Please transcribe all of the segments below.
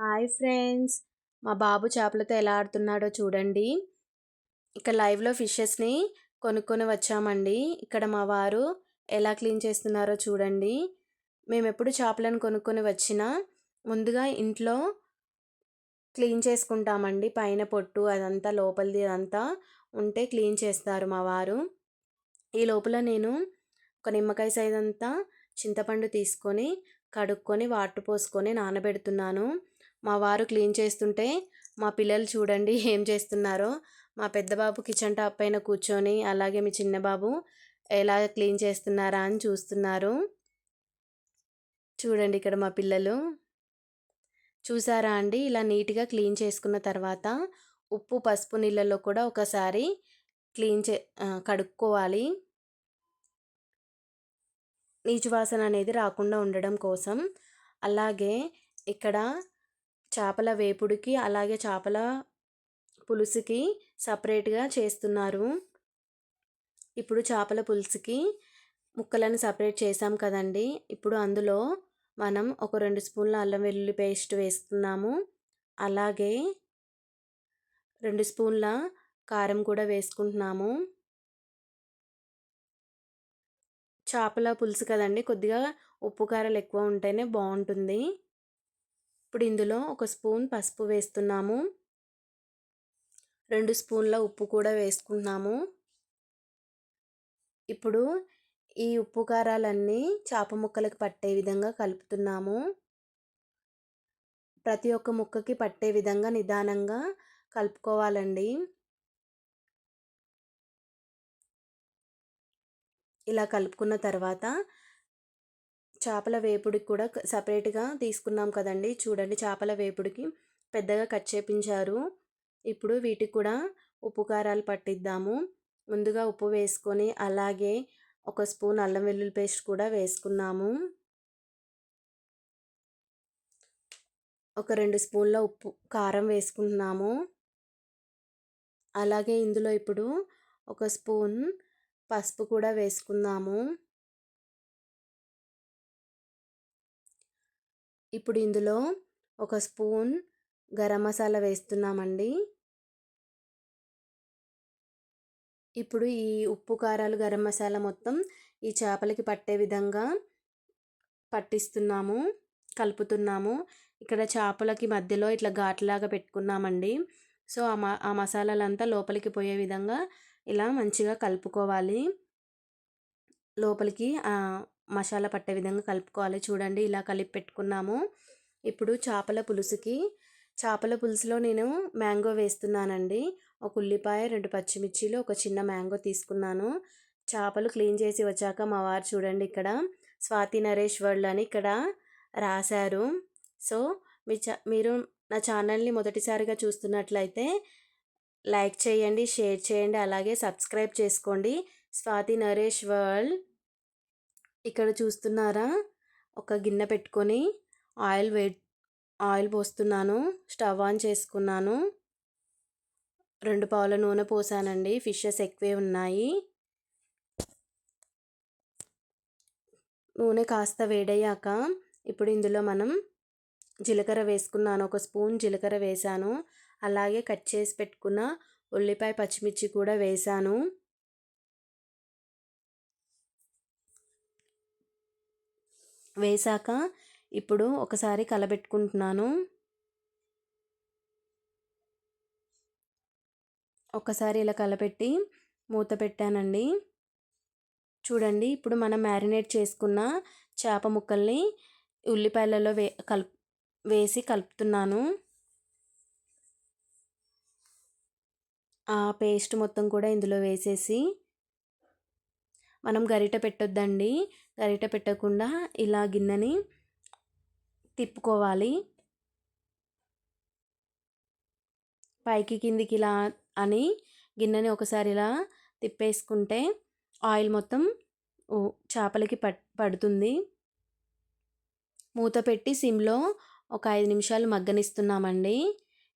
Hi friends. మా బాబు చేపలతో ఎలా ఆడుతున్నాడో చూడండి. ఇక్కడ లైవ్లో ఫిషెస్ని కొనుక్కొని వచ్చామండి. ఇక్కడ మా వారు ఎలా క్లీన్ చేస్తున్నారో చూడండి. మేము ఎప్పుడు చేపలను కొనుక్కొని వచ్చినా ముందుగా ఇంట్లో క్లీన్ చేసుకుంటామండి. పైన పొట్టు అదంతా లోపలిది అదంతా ఉంటే క్లీన్ చేస్తారు మా వారు. ఈ లోపల నేను ఒక నిమ్మకాయ సైజ్ అంతా చింతపండు తీసుకొని కడుక్కొని వాటర్ పోసుకొని నానబెడుతున్నాను. మా వారు క్లీన్ చేస్తుంటే మా పిల్లలు చూడండి ఏం చేస్తున్నారో. మా పెద్ద బాబు కిచెన్ టాప్ పైన కూర్చొని అలాగే మీ చిన్న బాబు ఎలా క్లీన్ చేస్తున్నారా అని చూస్తున్నారు. చూడండి ఇక్కడ మా పిల్లలు. చూసారా అండి? ఇలా నీట్గా క్లీన్ చేసుకున్న తర్వాత ఉప్పు పసుపు నీళ్ళలో కూడా ఒకసారి క్లీన్ చే కడుక్కోవాలి. నీచు వాసన అనేది రాకుండా ఉండడం కోసం. అలాగే ఇక్కడ చేపల వేపుడికి అలాగే చేపల పులుసుకి సపరేట్గా చేస్తున్నారు. ఇప్పుడు చేపల పులుసుకి ముక్కలను సపరేట్ చేసాం కదండి. ఇప్పుడు అందులో మనం ఒక రెండు స్పూన్ల అల్లం వెల్లుల్లి పేస్ట్ వేస్తున్నాము. అలాగే రెండు స్పూన్ల కారం కూడా వేసుకుంటున్నాము. చేపల పులుసు కదండి కొద్దిగా ఉప్పు కారాలు ఎక్కువ ఉంటేనే బాగుంటుంది. ఇప్పుడు ఇందులో ఒక స్పూన్ పసుపు వేస్తున్నాము. రెండు స్పూన్ల ఉప్పు కూడా వేసుకున్నాము ఇప్పుడు ఈ ఉప్పు కారాలన్నీ చేప ముక్కలకు పట్టే విధంగా కలుపుతున్నాము. ప్రతి ఒక్క ముక్కకి పట్టే విధంగా నిదానంగా కలుపుకోవాలండి. ఇలా కలుపుకున్న తర్వాత చేపల వేపుడికి కూడా సపరేట్గా తీసుకున్నాం కదండి. చూడండి చేపల వేపుడికి పెద్దగా కట్ చేపించారు. ఇప్పుడు వీటికి కూడా ఉప్పు కారాలు పట్టిద్దాము. ముందుగా ఉప్పు వేసుకొని అలాగే ఒక స్పూన్ అల్లం వెల్లుల్లి పేస్ట్ కూడా వేసుకున్నాము. ఒక రెండు స్పూన్ల ఉప్పు కారం వేసుకుంటున్నాము. అలాగే ఇందులో ఇప్పుడు ఒక స్పూన్ పసుపు కూడా వేసుకుందాము ఇప్పుడు ఇందులో ఒక స్పూన్ గరం మసాలా వేస్తున్నామండి. ఇప్పుడు ఈ ఉప్పు కారాలు గరం మసాలా మొత్తం ఈ చేపలకి పట్టే విధంగా పట్టిస్తున్నాము కలుపుతున్నాము. ఇక్కడ చేపలకి మధ్యలో ఇట్లా ఘాట్లాగా పెట్టుకున్నామండి. సో ఆ మ ఆ మసాలాలంతా లోపలికి పోయే విధంగా ఇలా మంచిగా కలుపుకోవాలి. లోపలికి మసాలా పట్టే విధంగా కలుపుకోవాలి. చూడండి ఇలా కలిపి పెట్టుకున్నాము. ఇప్పుడు చేపల పులుసుకి చేపల పులుసులో నేను మ్యాంగో వేస్తున్నానండి. ఒక ఉల్లిపాయ రెండు పచ్చిమిర్చిలు ఒక చిన్న మ్యాంగో తీసుకున్నాను. చేపలు క్లీన్ చేసి వచ్చాక మా వారు చూడండి ఇక్కడ స్వాతి నరేష్ వరల్డ్ అని ఇక్కడ రాశారు. సో మీ చ మీరు నా ఛానల్ని మొదటిసారిగా చూస్తున్నట్లయితే లైక్ చేయండి షేర్ చేయండి అలాగే సబ్స్క్రైబ్ చేసుకోండి. స్వాతి నరేష్ వరల్డ్. ఇక్కడ చూస్తున్నారా? ఒక గిన్నె పెట్టుకొని ఆయిల్ వే ఆయిల్ పోస్తున్నాను. స్టవ్ ఆన్ చేసుకున్నాను. రెండు పావుల నూనె పోసానండి. ఫిషెస్ ఎక్కువే ఉన్నాయి. నూనె కాస్త వేడయ్యాక ఇప్పుడు ఇందులో మనం జీలకర్ర వేసుకున్నాను. ఒక స్పూన్ జీలకర్ర వేసాను. అలాగే కట్ చేసి పెట్టుకున్న ఉల్లిపాయ పచ్చిమిర్చి కూడా వేసాను. వేసాక ఇప్పుడు ఒకసారి కలబెట్టుకుంటున్నాను. ఒకసారి ఇలా కలపెట్టి మూత పెట్టానండి. చూడండి ఇప్పుడు మనం మ్యారినేట్ చేసుకున్న చేప ముక్కల్ని ఉల్లిపాయలలో వే కలుపు వేసి కలుపుతున్నాను. ఆ పేస్ట్ మొత్తం కూడా ఇందులో వేసేసి మనం గరిట పెట్టొద్దండి. గరిట పెట్టకుండా ఇలా గిన్నెని తిప్పుకోవాలి. పైకి కిందికి ఇలా అని గిన్నెని ఒకసారి ఇలా తిప్పేసుకుంటే ఆయిల్ మొత్తం చేపలకి పట్ పడుతుంది. మూత పెట్టి సిమ్లో ఒక ఐదు నిమిషాలు మగ్గనిస్తున్నామండి.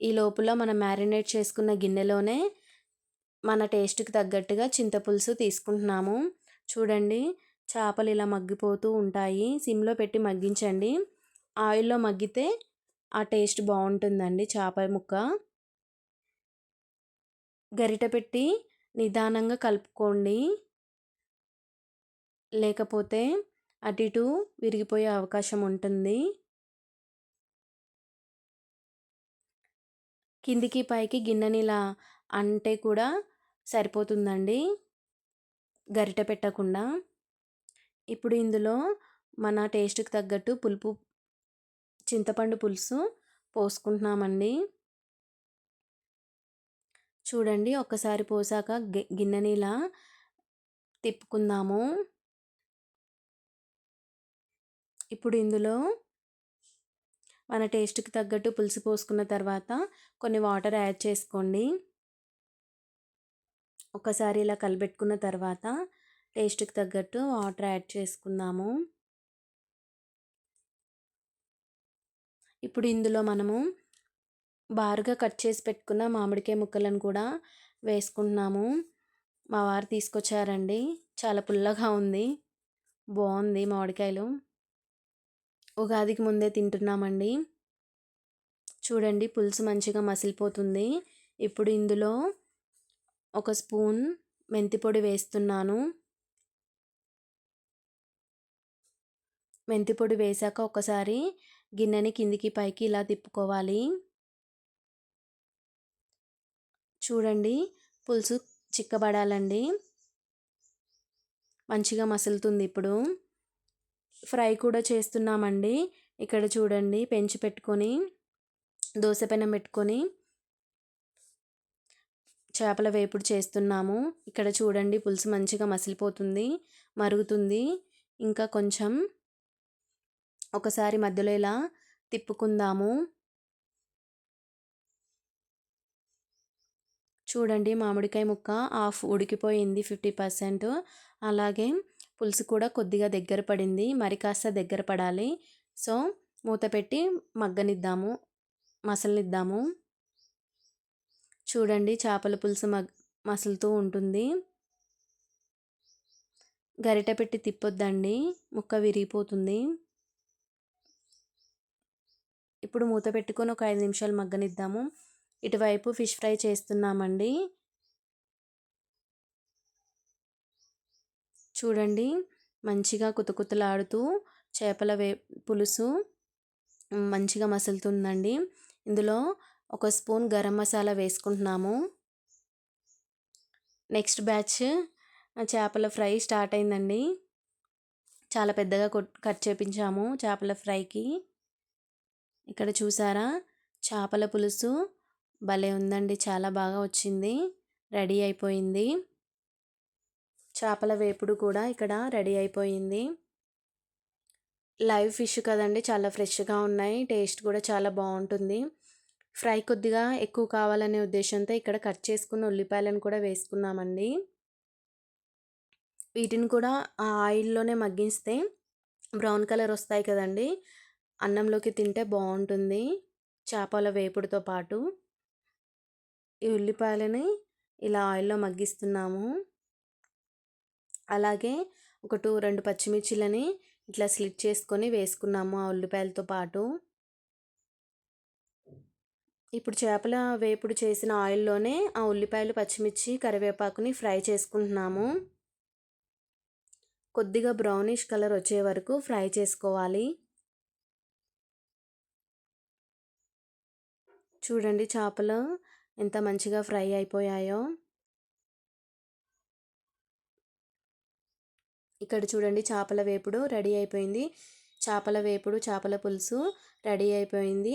ఈ లోపల మనం మ్యారినేట్ చేసుకున్న గిన్నెలోనే మన టేస్ట్కి తగ్గట్టుగా చింతపులుసు తీసుకుంటున్నాము. చూడండి. చేపలు ఇలా మగ్గిపోతూ ఉంటాయి. సిమ్లో పెట్టి మగ్గించండి. ఆయిల్లో మగ్గితే ఆ టేస్ట్ బాగుంటుందండి చేప ముక్క. గరిట పెట్టి నిదానంగా కలుపుకోండి. లేకపోతే అటు ఇటు విరిగిపోయే అవకాశం ఉంటుంది. కిందికి పైకి గిన్నెనిలా అంటే కూడా సరిపోతుందండి. గరిట పెట్టకుండా ఇప్పుడు ఇందులో మన టేస్ట్కి తగ్గట్టు పులుపు చింతపండు పులుసు పోసుకుంటున్నామండి. చూడండి ఒక్కసారి పోసాక గిన్నెని ఇలా తిప్పుకుందాము. ఇప్పుడు ఇందులో మన టేస్ట్కి తగ్గట్టు పులుసు పోసుకున్న తర్వాత కొన్ని వాటర్ యాడ్ చేసుకోండి. ఒకసారి ఇలా కలిపెట్టుకున్న తర్వాత టేస్ట్కి తగ్గట్టు వాటర్ యాడ్ చేసుకుందాము. ఇప్పుడు ఇందులో మనము బారుగా కట్ చేసి పెట్టుకున్న మామిడికాయ ముక్కలను కూడా వేసుకుంటున్నాము. మా వారు తీసుకొచ్చారండి. చాలా పుల్లగా ఉంది. బాగుంది మామిడికాయలు. ఉగాదికి ముందే తింటున్నామండి. చూడండి పులుసు మంచిగా మసిలిపోతుంది. ఇప్పుడు ఇందులో ఒక స్పూన్ మెంతి పొడి వేస్తున్నాను. మెంతి పొడి వేశాక ఒకసారి గిన్నెని కిందికి పైకి ఇలా తిప్పుకోవాలి. చూడండి పులుసు చిక్కబడాలండి. మంచిగా మసులుతుంది ఇప్పుడు. ఫ్రై కూడా చేస్తున్నామండి. ఇక్కడ చూడండి పెంచి పెట్టుకొని దోశ పెనం పెట్టుకొని. చేపల వేపుడు చేస్తున్నాము. ఇక్కడ చూడండి పులుసు మంచిగా మసిలిపోతుంది మరుగుతుంది. ఇంకా కొంచెం ఒకసారి మధ్యలో ఇలా తిప్పుకుందాము. చూడండి మామిడికాయ ముక్క హాఫ్ ఉడికిపోయింది ఫిఫ్టీ పర్సెంట్. అలాగే పులుసు కూడా కొద్దిగా దగ్గర పడింది మరి కాస్త దగ్గర పడాలి. సో మూత పెట్టి మగ్గనిద్దాము మసలనిద్దాము. చూడండి చేపల పులుసు మ మసులుతూ ఉంటుంది. గరిట పెట్టి తిప్పొద్దండి ముక్క విరిగిపోతుంది. ఇప్పుడు మూత పెట్టుకొని ఒక ఐదు నిమిషాలు మగ్గనిద్దాము. ఇటువైపు ఫిష్ ఫ్రై చేస్తున్నామండి. చూడండి మంచిగా కుతకుతలాడుతూ చేపల వే పులుసు మంచిగా మసులుతుందండి. ఇందులో ఒక స్పూన్ గరం మసాలా వేసుకుంటున్నాము. నెక్స్ట్ బ్యాచ్ చేపల ఫ్రై స్టార్ట్ అయిందండి. చాలా పెద్దగా కట్ చేపించాము చేపల ఫ్రైకి. ఇక్కడ చూసారా? చేపల పులుసు భలే ఉందండి. చాలా బాగా వచ్చింది. రెడీ అయిపోయింది. చేపల వేపుడు కూడా ఇక్కడ రెడీ అయిపోయింది. లైవ్ ఫిష్ కదండి చాలా ఫ్రెష్గా ఉన్నాయి. టేస్ట్ కూడా చాలా బాగుంటుంది. ఫ్రై కొద్దిగా ఎక్కువ కావాలనే ఉద్దేశంతో ఇక్కడ కట్ చేసుకున్న ఉల్లిపాయలను కూడా వేసుకున్నామండి. వీటిని కూడా ఆ ఆయిల్లోనే మగ్గిస్తే బ్రౌన్ కలర్ వస్తాయి కదండి. అన్నంలోకి తింటే బాగుంటుంది. చేపల వేపుడుతో పాటు ఈ ఉల్లిపాయలని ఇలా ఆయిల్లో మగ్గిస్తున్నాము. అలాగే ఒక టూ రెండు పచ్చిమిర్చిలని ఇట్లా స్లిట్ చేసుకొని వేసుకున్నాము ఆ ఉల్లిపాయలతో పాటు. ఇప్పుడు చేపల వేపుడు చేసిన ఆయిల్లోనే ఆ ఉల్లిపాయలు పచ్చిమిర్చి కరివేపాకుని ఫ్రై చేసుకుంటున్నాము. కొద్దిగా బ్రౌనిష్ కలర్ వచ్చే వరకు ఫ్రై చేసుకోవాలి. చూడండి చేపలు ఎంత మంచిగా ఫ్రై అయిపోయాయో. ఇక్కడ చూడండి చేపల వేపుడు రెడీ అయిపోయింది. చేపల వేపుడు చేపల పులుసు రెడీ అయిపోయింది.